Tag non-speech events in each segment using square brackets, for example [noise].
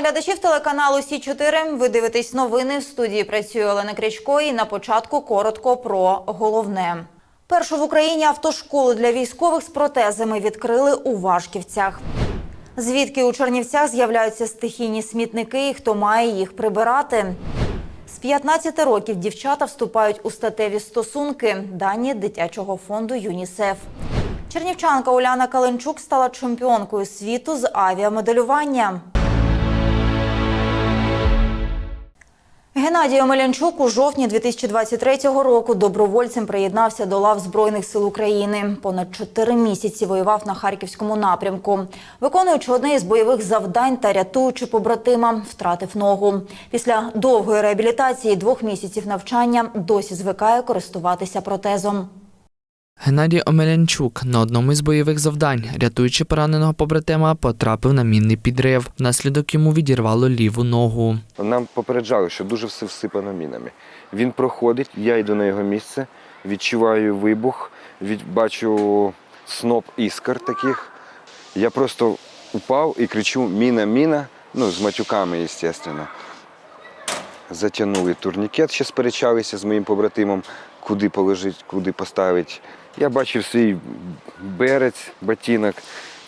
Глядачів телеканалу Сі 4 Ви дивитесь новини. В студії працює Олена Крячко. І на початку коротко про головне. Першу в Україні автошколу для військових з протезами відкрили у Вашківцях. Звідки у Чернівцях з'являються стихійні смітники і хто має їх прибирати? З 15 років дівчата вступають у статеві стосунки. Дані дитячого фонду ЮНІСЕФ. Чернівчанка Уляна Каленчук стала чемпіонкою світу з авіамоделювання. Геннадій Омелянчук у жовтні 2023 року добровольцем приєднався до лав Збройних сил України. Понад чотири місяці воював на харківському напрямку. Виконуючи одне із бойових завдань та рятуючи побратима, втратив ногу. Після довгої реабілітації двох місяців навчання досі звикає користуватися протезом. Геннадій Омелянчук на одному із бойових завдань, рятуючи пораненого побратима, потрапив на мінний підрив. Внаслідок йому відірвало ліву ногу. Нам попереджали, що дуже все всипано мінами. Він проходить, я йду на його місце, відчуваю вибух, бачу сноп іскр таких. Я просто упав і кричу Міна, міна, ну, з матюками, звісно. Затягнули турнікет, ще сперечалися з моїм побратимом, куди положити, куди поставити. Я бачив свій берець, ботинок.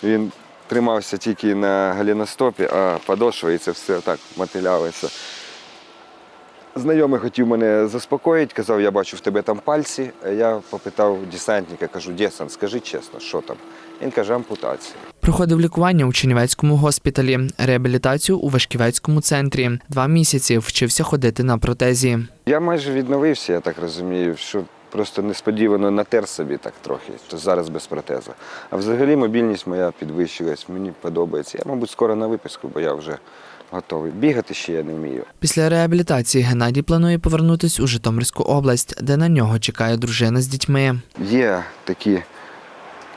Він тримався тільки на галіностопі, а подошва і це все так мотилялося. Знайомий хотів мене заспокоїти, казав, я бачу в тебе там пальці. Я попитав десантника, кажу, десант, скажи чесно, що там? Він каже, ампутація. Проходив лікування у Чернівецькому госпіталі, реабілітацію у Вашківецькому центрі. Два місяці вчився ходити на протезі. Я майже відновився, я так розумію, що просто несподівано натер собі так трохи, то зараз без протезу. А взагалі мобільність моя підвищилась, мені подобається. Я, мабуть, скоро на виписку, бо я вже готовий. Бігати ще я не вмію. Після реабілітації Геннадій планує повернутись у Житомирську область, де на нього чекає дружина з дітьми. Є такі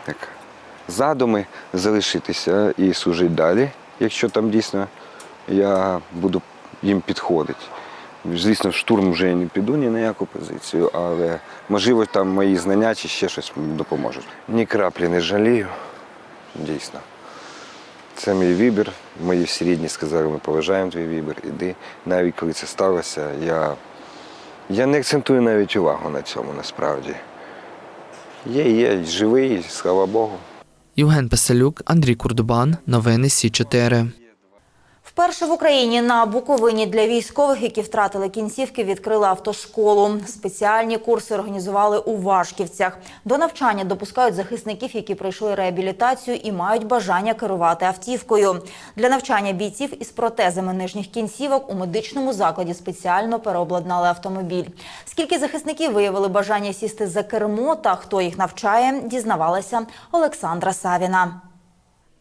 як, задуми залишитися і служити далі, якщо там дійсно я буду їм підходити. Звісно, в штурм вже я не піду ні на яку позицію, але можливо там мої знання чи ще щось допоможуть. Ні краплі не жалію, дійсно. Це мій вибір. Мої всі рідні сказали, ми поважаємо твій вибір, іди. Навіть коли це сталося, я, я не акцентую навіть увагу на цьому насправді. Є, є, живий, слава Богу. Євген Песелюк, Андрій Курдубан. Новини Сі 4 Вперше в Україні на Буковині для військових, які втратили кінцівки, відкрили автошколу. Спеціальні курси організували у Вашківцях. До навчання допускають захисників, які пройшли реабілітацію і мають бажання керувати автівкою. Для навчання бійців із протезами нижніх кінцівок у медичному закладі спеціально переобладнали автомобіль. Скільки захисників виявили бажання сісти за кермо та хто їх навчає, дізнавалася Олександра Савіна.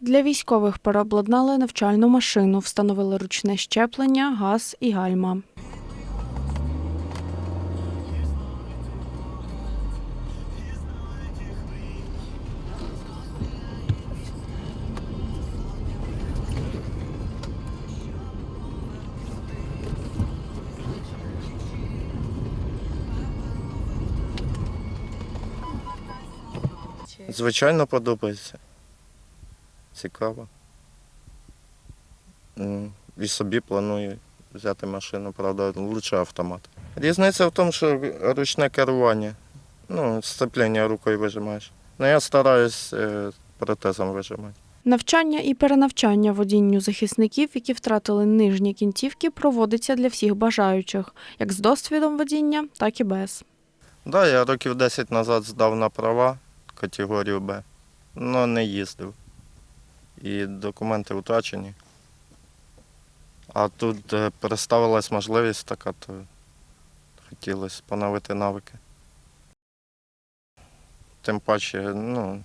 Для військових переобладнали навчальну машину, встановили ручне щеплення, газ і гальма. Звичайно, подобається. Цікаво. І собі планую взяти машину, правда, лучше автомат. Різниця в тому, що ручне керування. Ну, сцеплення рукою вижимаєш. Ну, я стараюсь е, протезом вижимати. Навчання і перенавчання водінню захисників, які втратили нижні кінцівки, проводиться для всіх бажаючих, як з досвідом водіння, так і без. Так, да, я років 10 назад здав на права категорію Б, але не їздив. І документи втрачені. А тут представилась можливість така, то хотілося поновити навики. Тим паче, ну,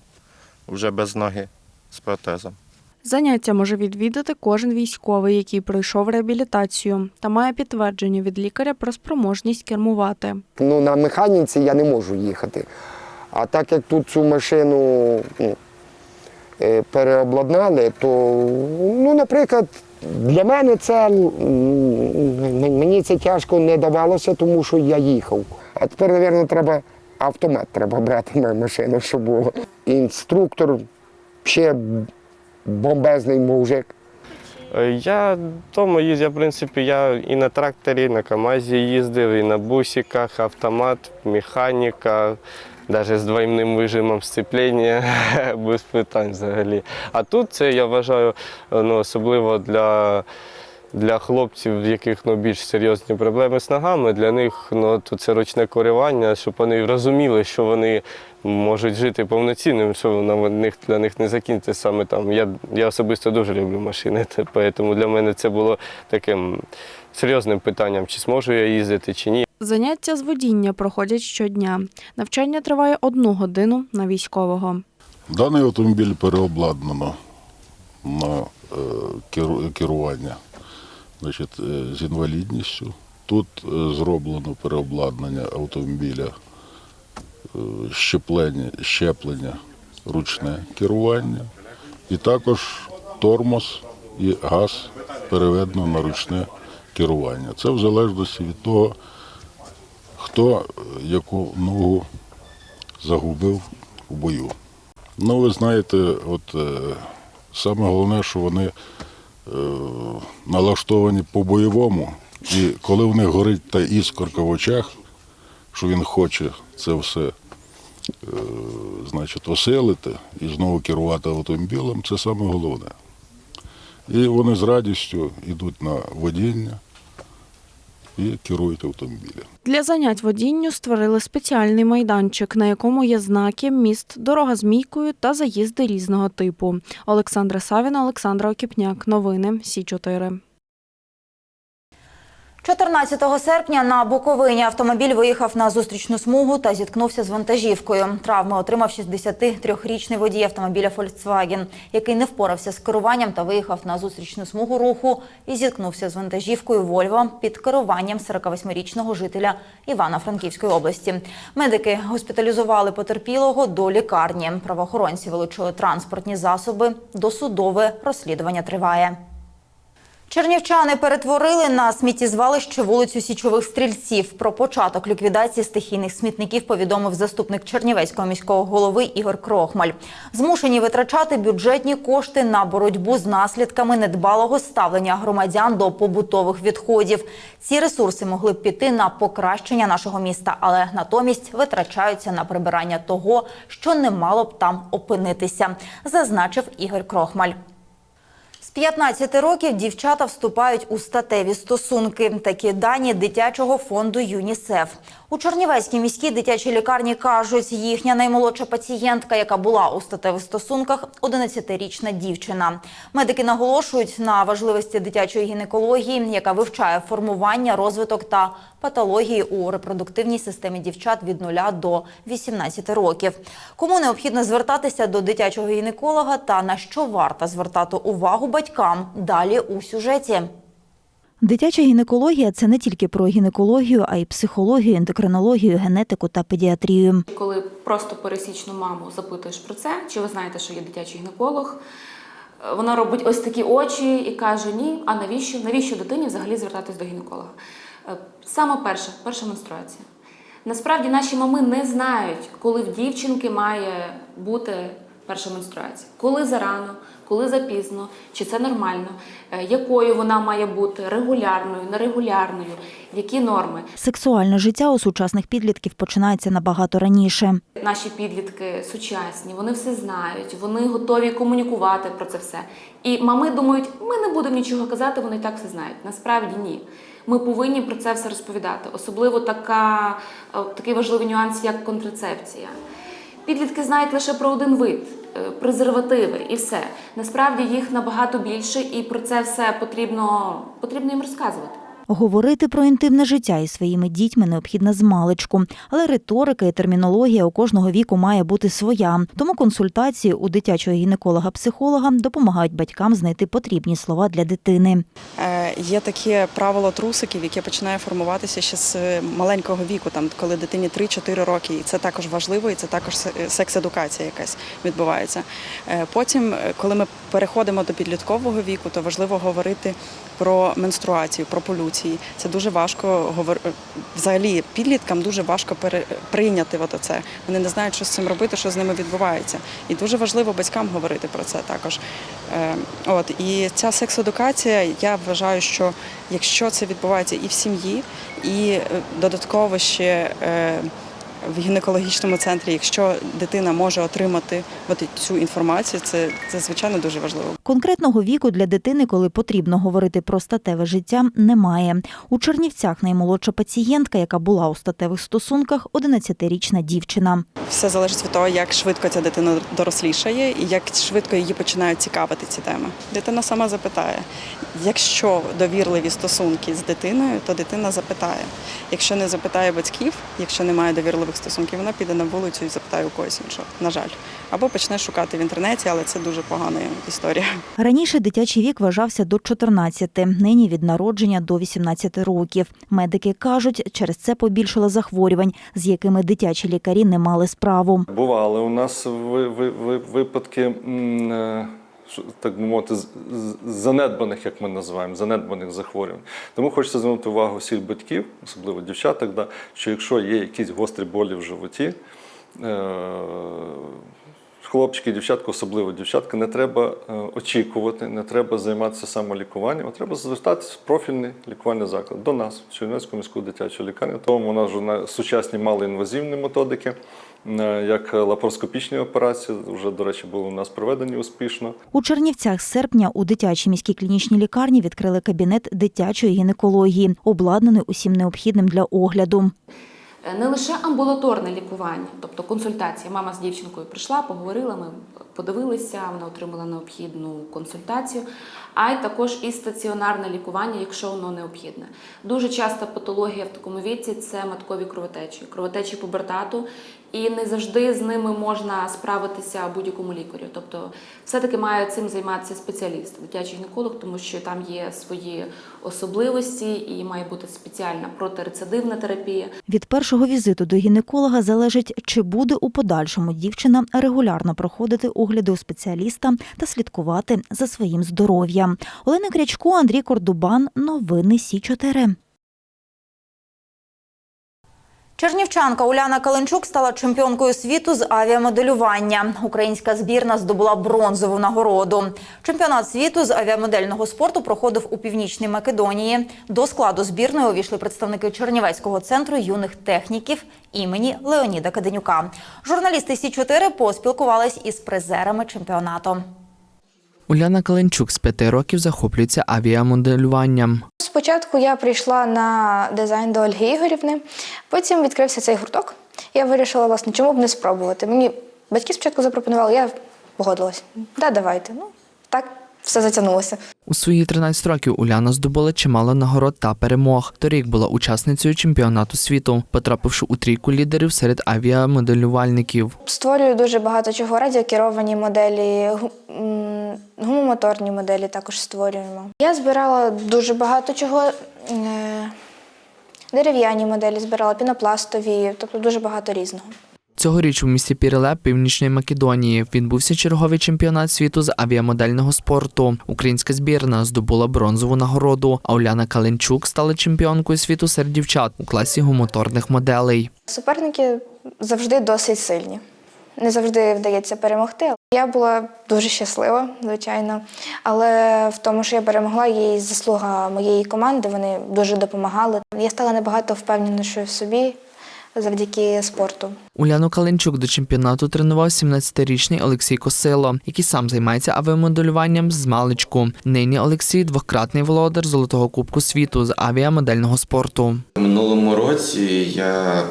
вже без ноги з протезом. Заняття може відвідати кожен військовий, який пройшов реабілітацію та має підтвердження від лікаря про спроможність кермувати. Ну, на механіці я не можу їхати. А так як тут цю машину ну, переобладнали, то, ну, наприклад, для мене це мені це тяжко не давалося, тому що я їхав. А тепер, мабуть, треба автомат треба брати на машину, щоб було. Інструктор ще бомбезний мужик. Е, Я вдома їздив, в принципі, я і на тракторі, і на КАМАЗі їздив, і на бусиках, автомат, механіка, навіть з двойним вижимом сцеплення, [laughs] без питань взагалі. А тут це я вважаю ну, особливо для, для хлопців, в яких ну, більш серйозні проблеми з ногами. Для них ну, то це ручне коригування, щоб вони розуміли, що вони можуть жити повноцінним, що на них для них не закінчиться саме там. Я, я особисто дуже люблю машини, [laughs] тому для мене це було таким серйозним питанням, чи зможу я їздити, чи ні. Заняття з водіння проходять щодня. Навчання триває одну годину на військового. Даний автомобіль переобладнано на е, керування значить, е, з інвалідністю. Тут е, зроблено переобладнання автомобіля, щеплення, щеплення, ручне керування. І також тормоз і газ переведено на ручне керування. Це в залежності від того, хто е, яку ногу загубив у бою. Ну, ви знаєте, от е, саме головне, що вони е, налаштовані по-бойовому. І коли в них горить та іскорка в очах, що він хоче це все значить, осилити і знову керувати автомобілем, це саме головне. І вони з радістю йдуть на водіння і керують автомобілем. Для занять водінню створили спеціальний майданчик, на якому є знаки, міст, дорога з мійкою та заїзди різного типу. Олександра Савіна, Олександра Окіпняк. Новини Сі 4 14 серпня на Буковині автомобіль виїхав на зустрічну смугу та зіткнувся з вантажівкою. Травми отримав 63-річний водій автомобіля Volkswagen, який не впорався з керуванням та виїхав на зустрічну смугу руху і зіткнувся з вантажівкою Вольво під керуванням 48-річного жителя Івано-Франківської області. Медики госпіталізували потерпілого до лікарні. Правоохоронці вилучили транспортні засоби. Досудове розслідування триває. Чернівчани перетворили на сміттєзвалище вулицю Січових стрільців. Про початок ліквідації стихійних смітників повідомив заступник Чернівецького міського голови Ігор Крохмаль. Змушені витрачати бюджетні кошти на боротьбу з наслідками недбалого ставлення громадян до побутових відходів. Ці ресурси могли б піти на покращення нашого міста, але натомість витрачаються на прибирання того, що не мало б там опинитися, зазначив Ігор Крохмаль. З 15 років дівчата вступають у статеві стосунки. Такі дані дитячого фонду ЮНІСЕФ. У Чернівецькій міській дитячій лікарні кажуть, їхня наймолодша пацієнтка, яка була у статевих стосунках, 11-річна дівчина. Медики наголошують на важливості дитячої гінекології, яка вивчає формування, розвиток та патології у репродуктивній системі дівчат від 0 до 18 років. Кому необхідно звертатися до дитячого гінеколога та на що варто звертати увагу батькам далі у сюжеті. Дитяча гінекологія це не тільки про гінекологію, а й психологію, ендокринологію, генетику та педіатрію. Коли просто пересічну маму запитуєш про це, чи ви знаєте, що є дитячий гінеколог, вона робить ось такі очі і каже: Ні, а навіщо? Навіщо дитині взагалі звертатись до гінеколога? Е, Саме перше, перша менструація. Насправді наші мами не знають, коли в дівчинки має бути перша менструація. Коли зарано, коли запізно, чи це нормально, е, якою вона має бути, регулярною, нерегулярною, які норми. Сексуальне життя у сучасних підлітків починається набагато раніше. Наші підлітки сучасні, вони все знають, вони готові комунікувати про це все. І мами думають, ми не будемо нічого казати, вони і так все знають. Насправді ні. Ми повинні про це все розповідати. Особливо така, е, такий важливий нюанс, як контрацепція. Підлітки знають лише про один вид е, презервативи і все. Насправді їх набагато більше, і про це все потрібно, потрібно їм розказувати. Говорити про інтимне життя із своїми дітьми необхідно з маличку, але риторика і термінологія у кожного віку має бути своя. Тому консультації у дитячого гінеколога-психолога допомагають батькам знайти потрібні слова для дитини. Е, Є таке правило трусиків, яке починає формуватися ще з маленького віку, там коли дитині 3-4 роки, і це також важливо, і це також секс-едукація якась відбувається. Е, Потім, е, коли ми переходимо до підліткового віку, то важливо говорити про менструацію, про полюції. Це дуже важко взагалі підліткам дуже важко прийняти от це. Вони не знають, що з цим робити, що з ними відбувається. І дуже важливо батькам говорити про це також. Е, От і ця секс-едукація, я вважаю, що якщо це відбувається і в сім'ї, і е, додатково ще. В гінекологічному центрі, якщо дитина може отримати от цю інформацію, це, це звичайно дуже важливо. Конкретного віку для дитини, коли потрібно говорити про статеве життя, немає. У Чернівцях наймолодша пацієнтка, яка була у статевих стосунках, 11-річна дівчина. Все залежить від того, як швидко ця дитина дорослішає і як швидко її починають цікавити ці теми. Дитина сама запитає. Якщо довірливі стосунки з дитиною, то дитина запитає. Якщо не запитає батьків, якщо немає довірливих стосунків, вона піде на вулицю і запитає у когось іншого. На жаль, або почне шукати в інтернеті, але це дуже погана історія. Раніше дитячий вік вважався до 14, нині від народження до 18 років. Медики кажуть, через це побільшало захворювань, з якими дитячі лікарі не мали справу. Бували у нас ви- ви- ви- випадки, е, так би мовити, занедбаних, як ми називаємо, занедбаних захворювань. Тому хочеться звернути увагу всіх батьків, особливо дівчаток, да, що якщо є якісь гострі болі в животі, е, хлопчики, дівчатка, особливо дівчатка, не треба е, очікувати, не треба займатися самолікуванням, а треба звертатися в профільний лікувальний заклад до нас, в Чернівецьку міську дитячу лікарню. Тому у нас вже сучасні малоінвазивні методики, як лапароскопічні операції, вже, до речі, були у нас проведені успішно. У Чернівцях з серпня у дитячій міській клінічній лікарні відкрили кабінет дитячої гінекології, обладнаний усім необхідним для огляду. Е, Не лише амбулаторне лікування, тобто консультація. Мама з дівчинкою прийшла, поговорила, ми подивилися, вона отримала необхідну консультацію, а й також і стаціонарне лікування, якщо воно необхідне. Дуже часта патологія в такому віці це маткові кровотечі, кровотечі пубертату, і не завжди з ними можна справитися будь-якому лікарю. Тобто, все-таки має цим займатися спеціаліст, дитячий гінеколог, тому що там є свої особливості і має бути спеціальна протирецидивна терапія. Від першого візиту до гінеколога залежить, чи буде у подальшому дівчина регулярно проходити огляди у спеціаліста та слідкувати за своїм здоров'ям. Олена Крячко, Андрій Кордубан. Новини Сі 4 Чернівчанка Уляна Каленчук стала чемпіонкою світу з авіамоделювання. Українська збірна здобула бронзову нагороду. Чемпіонат світу з авіамодельного спорту проходив у північній Македонії. До складу збірної увійшли представники Чернівецького центру юних техніків імені Леоніда Каденюка. Журналісти Сі 4 поспілкувались із призерами чемпіонату. Уляна Каленчук з п'яти років захоплюється авіамоделюванням. Спочатку я прийшла на дизайн до Ольги Ігорівни, потім відкрився цей гурток. Я вирішила, власне, чому б не спробувати. Мені батьки спочатку запропонували, я погодилась. Да, давайте. Ну, все затягнулося. У свої 13 років Уляна здобула чимало нагород та перемог. Торік була учасницею чемпіонату світу, потрапивши у трійку лідерів серед авіамоделювальників. Створюю дуже багато чого. Радіокеровані моделі, гумомоторні моделі також створюємо. Я збирала дуже багато чого. е, Дерев'яні моделі збирала, пінопластові, тобто дуже багато різного. Цьогоріч у місті Піреле Північної Македонії відбувся черговий чемпіонат світу з авіамодельного спорту. Українська збірна здобула бронзову нагороду, а Уляна Каленчук стала чемпіонкою світу серед дівчат у класі гумоторних моделей. Суперники завжди досить сильні. Не завжди вдається перемогти. Я була дуже щаслива, звичайно. Але в тому, що я перемогла, є заслуга моєї команди. Вони дуже допомагали. Я стала набагато впевненішою в собі завдяки спорту. Уляну Каленчук до чемпіонату тренував 17-річний Олексій Косило, який сам займається авіамоделюванням з маличку. Нині Олексій двократний володар золотого кубку світу з авіамодельного спорту. Минулому році я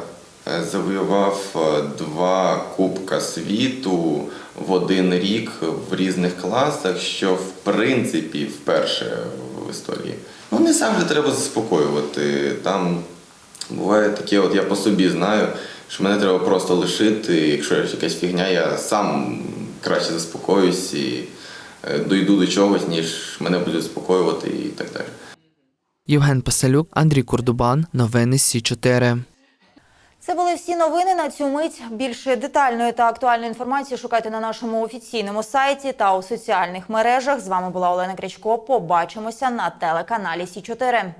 е, завоював е, два кубка світу в один рік в різних класах, що в принципі вперше в історії. Ну не завжди треба заспокоювати. Там буває таке, от я по собі знаю, що мене треба просто лишити. Якщо якась фігня, я сам краще заспокоюсь і е, дойду до чогось, ніж мене будуть заспокоювати і так далі. Євген Паселюк, Андрій Курдубан. Новини Сі 4 Це були всі новини на цю мить. Більше детальної та актуальної інформації шукайте на нашому офіційному сайті та у соціальних мережах. З вами була Олена Крячко. Побачимося на телеканалі Сі 4